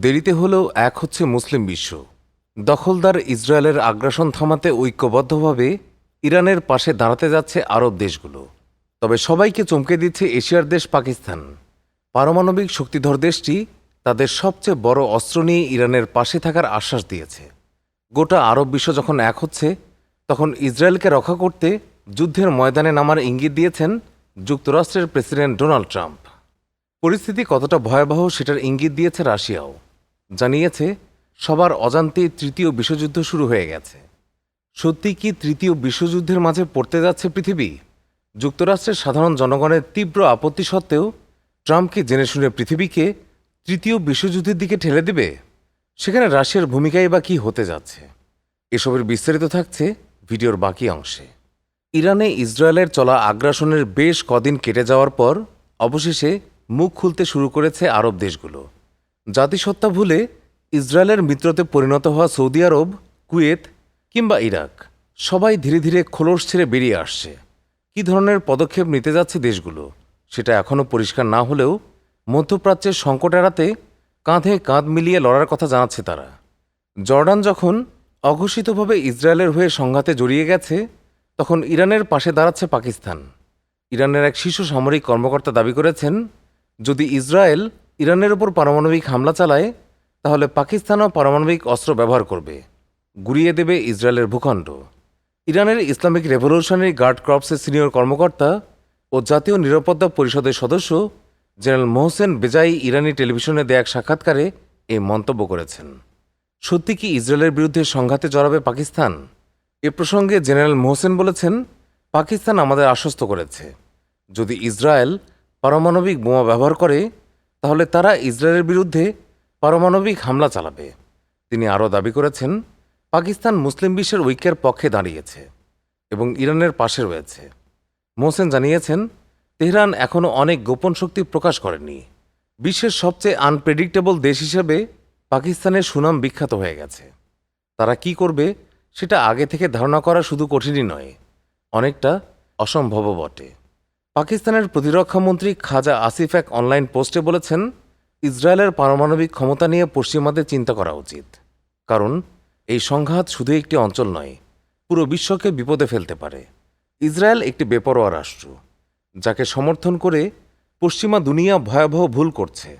দেরিতে হলেও এক হচ্ছে মুসলিম বিশ্ব। দখলদার ইসরায়েলের আগ্রাসন থামাতে ঐক্যবদ্ধভাবে ইরানের পাশে দাঁড়াতে যাচ্ছে আরব দেশগুলো। তবে সবাইকে চমকে দিচ্ছে এশিয়ার দেশ পাকিস্তান। পারমাণবিক শক্তিধর দেশটি তাদের সবচেয়ে বড় অস্ত্র নিয়ে ইরানের পাশে থাকার আশ্বাস দিয়েছে। গোটা আরব বিশ্ব যখন এক হচ্ছে, তখন ইসরায়েলকে রক্ষা করতে যুদ্ধের ময়দানে নামার ইঙ্গিত দিয়েছেন যুক্তরাষ্ট্রের প্রেসিডেন্ট ডোনাল্ড ট্রাম্প। পরিস্থিতি কতটা ভয়াবহ সেটার ইঙ্গিত দিয়েছে রাশিয়াও। জানিয়েছে, সবার অজান্তে তৃতীয় বিশ্বযুদ্ধ শুরু হয়ে গেছে। সত্যি কি তৃতীয় বিশ্বযুদ্ধের মাঝে পড়তে যাচ্ছে পৃথিবী? যুক্তরাষ্ট্রের সাধারণ জনগণের তীব্র আপত্তি সত্ত্বেও, ট্রাম্প কি জেনে শুনে পৃথিবীকে তৃতীয় বিশ্বযুদ্ধের দিকে ঠেলে দেবে? সেখানে রাশিয়ার ভূমিকাই বা কী হতে যাচ্ছে? এসবের বিস্তারিত থাকছে ভিডিওর বাকি অংশে। ইরানে ইসরায়েলের চলা আগ্রাসনের বেশ কদিন কেটে যাওয়ার পর, অবশেষে মুখ খুলতে শুরু করেছে আরব দেশগুলো। জাতিসত্তা ভুলে ইসরায়েলের মিত্রতে পরিণত হওয়া সৌদি আরব, কুয়েত কিংবা ইরাক সবাই ধীরে ধীরে খোলস ছেড়ে বেরিয়ে আসছে। কী ধরনের পদক্ষেপ নিতে যাচ্ছে দেশগুলো সেটা এখনও পরিষ্কার না হলেও মধ্যপ্রাচ্যের সংকট এড়াতে কাঁধে কাঁধ মিলিয়ে লড়ার কথা জানাচ্ছে তারা। জর্ডান যখন অঘোষিতভাবে ইসরায়েলের হয়ে সংঘাতে জড়িয়ে গেছে, তখন ইরানের পাশে দাঁড়াচ্ছে পাকিস্তান। ইরানের এক শীর্ষ সামরিক কর্মকর্তা দাবি করেছেন, যদি ইসরায়েল ইরানের ওপর পারমাণবিক হামলা চালায়, তাহলে পাকিস্তানও পারমাণবিক অস্ত্র ব্যবহার করবে। গুড়িয়ে দেবে ইসরায়েলের ভূখণ্ড। ইরানের ইসলামিক রেভলিউশনারি গার্ড ক্রপসের সিনিয়র কর্মকর্তা ও জাতীয় নিরাপত্তা পরিষদের সদস্য জেনারেল মোহসেন বেজাই ইরানি টেলিভিশনে দেয়া এক সাক্ষাৎকারে এই মন্তব্য করেছেন। সত্যি কি ইসরায়েলের বিরুদ্ধে সংঘাতে জড়াবে পাকিস্তান? এ প্রসঙ্গে জেনারেল মোহসেন বলেছেন, পাকিস্তান আমাদের আশ্বস্ত করেছে। যদি ইসরায়েল পারমাণবিক বোমা ব্যবহার করে তাহলে তারা ইসরায়েলের বিরুদ্ধে পারমাণবিক হামলা চালাবে। তিনি আরও দাবি করেছেন, পাকিস্তান মুসলিম বিশ্বের ঐক্যের পক্ষে দাঁড়িয়েছে এবং ইরানের পাশে রয়েছে। মোহসেন জানিয়েছেন, তেহরান এখনও অনেক গোপন শক্তি প্রকাশ করেনি। বিশ্বের সবচেয়ে আনপ্রেডিক্টেবল দেশ হিসেবে পাকিস্তানের সুনাম বিখ্যাত হয়ে গেছে। তারা কি করবে সেটা আগে থেকে ধারণা করা শুধু কঠিনই নয়, অনেকটা অসম্ভবও বটে। পাকিস্তানের প্রতিরক্ষামন্ত্রী খাজা আসিফ এক অনলাইন পোস্টে বলেছেন, ইসরায়েলের পারমাণবিক ক্ষমতা নিয়ে পশ্চিমাদের চিন্তা করা উচিত। কারণ, এই সংঘাত শুধু একটি অঞ্চল নয়, পুরো বিশ্বকে বিপদে ফেলতে পারে। ইসরায়েল একটি বেপরোয়া রাষ্ট্র, যাকে সমর্থন করে পশ্চিমা দুনিয়া ভয়াবহ ভুল করছে।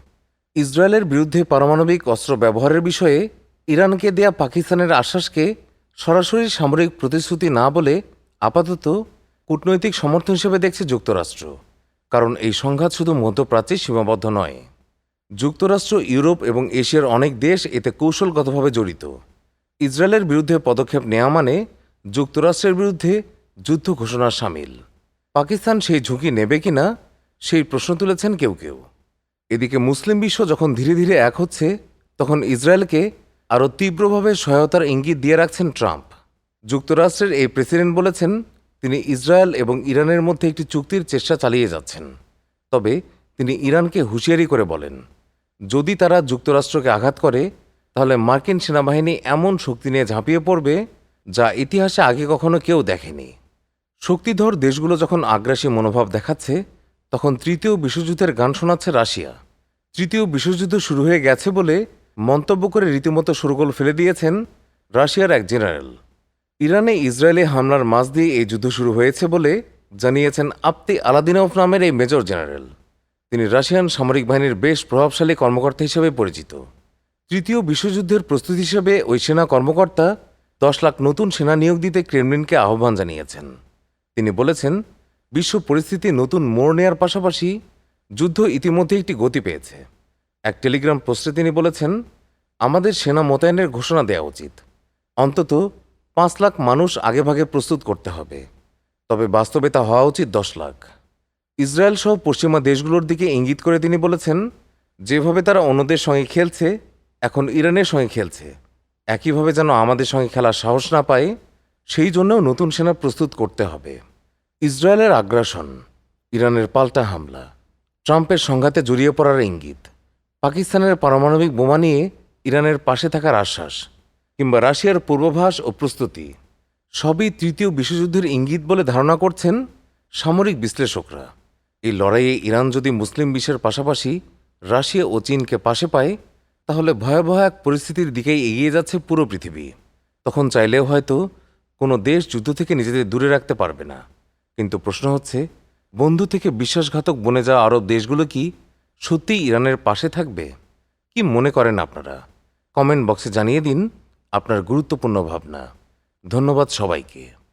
ইসরায়েলের বিরুদ্ধে পারমাণবিক অস্ত্র ব্যবহারের বিষয়ে ইরানকে দেয়া পাকিস্তানের আশ্বাসকে সরাসরি সামরিক প্রতিশ্রুতি না বলে আপাতত কূটনৈতিক সমর্থন হিসেবে দেখছে যুক্তরাষ্ট্র, কারণ এই সংঘাত শুধু মধ্যপ্রাচ্যে সীমাবদ্ধ নয়। যুক্তরাষ্ট্র, ইউরোপ এবং এশিয়ার অনেক দেশ এতে কৌশলগতভাবে জড়িত। ইসরায়েলের বিরুদ্ধে পদক্ষেপ নেওয়া মানে যুক্তরাষ্ট্রের বিরুদ্ধে যুদ্ধ ঘোষণার সামিল। পাকিস্তান সেই ঝুঁকি নেবে কিনা, সেই প্রশ্ন তুলেছেন কেউ কেউ। এদিকে মুসলিম বিশ্ব যখন ধীরে ধীরে এক হচ্ছে, তখন ইসরায়েলকে আরও তীব্রভাবে সহায়তার ইঙ্গিত দিয়ে রাখছেন ট্রাম্প। যুক্তরাষ্ট্রের এই প্রেসিডেন্ট বলেছেন তিনি ইসরায়েল এবং ইরানের মধ্যে একটি চুক্তির চেষ্টা চালিয়ে যাচ্ছেন। তবে তিনি ইরানকে হুঁশিয়ারি করে বলেন, যদি তারা যুক্তরাষ্ট্রকে আঘাত করে, তাহলে মার্কিন সেনাবাহিনী এমন শক্তি নিয়ে ঝাঁপিয়ে পড়বে যা ইতিহাসে আগে কখনো কেউ দেখেনি। শক্তিধর দেশগুলো যখন আগ্রাসী মনোভাব দেখাচ্ছে, তখন তৃতীয় বিশ্বযুদ্ধের গান শোনাচ্ছে রাশিয়া। তৃতীয় বিশ্বযুদ্ধ শুরু হয়ে গেছে বলে মন্তব্য করে রীতিমতো সুরগোল ফেলে দিয়েছেন রাশিয়ার এক জেনারেল। ইরানে ইসরায়েলে হামলার মাঝ দিয়ে এই যুদ্ধ শুরু হয়েছে বলে জানিয়েছেন আপতি আলাদিনভ নামের এই মেজর জেনারেল। তিনি রাশিয়ান সামরিক বাহিনীর বেশ প্রভাবশালী কর্মকর্তা হিসেবে পরিচিত। তৃতীয় বিশ্বযুদ্ধের প্রস্তুতি হিসেবে ওই সেনা কর্মকর্তা দশ লাখ নতুন সেনা নিয়োগ দিতে ক্রেমলিনকে আহ্বান জানিয়েছেন। তিনি বলেছেন, বিশ্ব পরিস্থিতি নতুন মোড় নেয়ার পাশাপাশি যুদ্ধ ইতিমধ্যে একটি গতি পেয়েছে। এক টেলিগ্রাম পোস্টে তিনি বলেছেন, আমাদের সেনা মোতায়েনের ঘোষণা দেওয়া উচিত। অন্তত পাঁচ লাখ মানুষ আগেভাগে প্রস্তুত করতে হবে। তবে বাস্তবে তা হওয়া উচিত দশ লাখ। ইসরায়েল সহ পশ্চিমা দেশগুলোর দিকে ইঙ্গিত করে তিনি বলেছেন, যেভাবে তারা অন্যদের সঙ্গে খেলছে, এখন ইরানের সঙ্গে খেলছে। একইভাবে যেন আমাদের সঙ্গে খেলার সাহস না পায়, সেই জন্যও নতুন সেনা প্রস্তুত করতে হবে। ইসরায়েলের আগ্রাসন, ইরানের পাল্টা হামলা, ট্রাম্পের সংঘাতে জড়িয়ে পড়ার ইঙ্গিত, পাকিস্তানের পারমাণবিক বোমা নিয়ে ইরানের পাশে থাকার আশ্বাস। কিংবা রাশিয়ার পূর্বাভাস ও প্রস্তুতি, সবই তৃতীয় বিশ্বযুদ্ধের ইঙ্গিত বলে ধারণা করছেন সামরিক বিশ্লেষকরা। এই লড়াইয়ে ইরান যদি মুসলিম বিশ্বের পাশাপাশি রাশিয়া ও চীনকে পাশে পায়, তাহলে ভয়াবহ এক পরিস্থিতির দিকেই এগিয়ে যাচ্ছে পুরো পৃথিবী। তখন চাইলেও হয়তো কোনো দেশ যুদ্ধ থেকে নিজেদের দূরে রাখতে পারবে না। কিন্তু প্রশ্ন হচ্ছে, বন্ধু থেকে বিশ্বাসঘাতক বনে যাওয়া আরব দেশগুলো কি সত্যিই ইরানের পাশে থাকবে? কি মনে করেন আপনারা? কমেন্ট বক্সে জানিয়ে দিন। আপনার গুরুত্বপূর্ণ ভাবনা। ধন্যবাদ সবাইকে।